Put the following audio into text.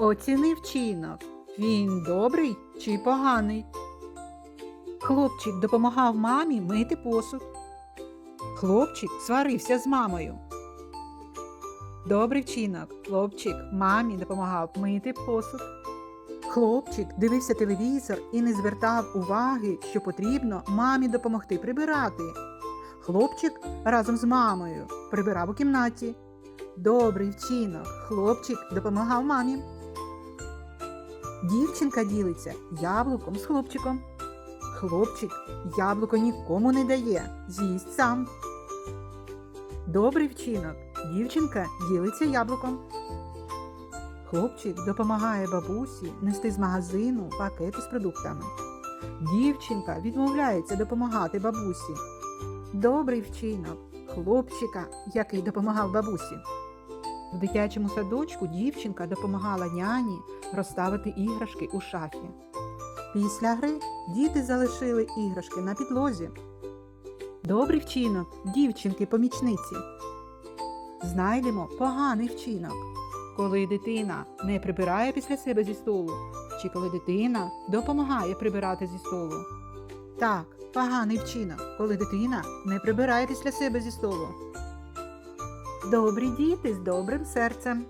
Оціни вчинок. Він добрий чи поганий? Хлопчик допомагав мамі мити посуд. Хлопчик сварився з мамою. Добрий вчинок. Хлопчик мамі допомагав мити посуд. Хлопчик дивився телевізор і не звертав уваги, що потрібно мамі допомогти прибирати. Хлопчик разом з мамою прибирав у кімнаті. Добрий вчинок. Хлопчик допомагав мамі. Дівчинка ділиться яблуком з хлопчиком. Хлопчик яблуко нікому не дає, з'їсть сам. Добрий вчинок. Дівчинка ділиться яблуком. Хлопчик допомагає бабусі нести з магазину пакети з продуктами. Дівчинка відмовляється допомагати бабусі. Добрий вчинок хлопчика, який допомагав бабусі. В дитячому садочку дівчинка допомагала няні розставити іграшки у шафі. Після гри діти залишили іграшки на підлозі. Добрий вчинок дівчинки-помічниці. Знайдемо поганий вчинок, коли дитина не прибирає після себе зі столу, чи коли дитина допомагає прибирати зі столу. Так, поганий вчинок, коли дитина не прибирає після себе зі столу. Добрі діти з добрим серцем.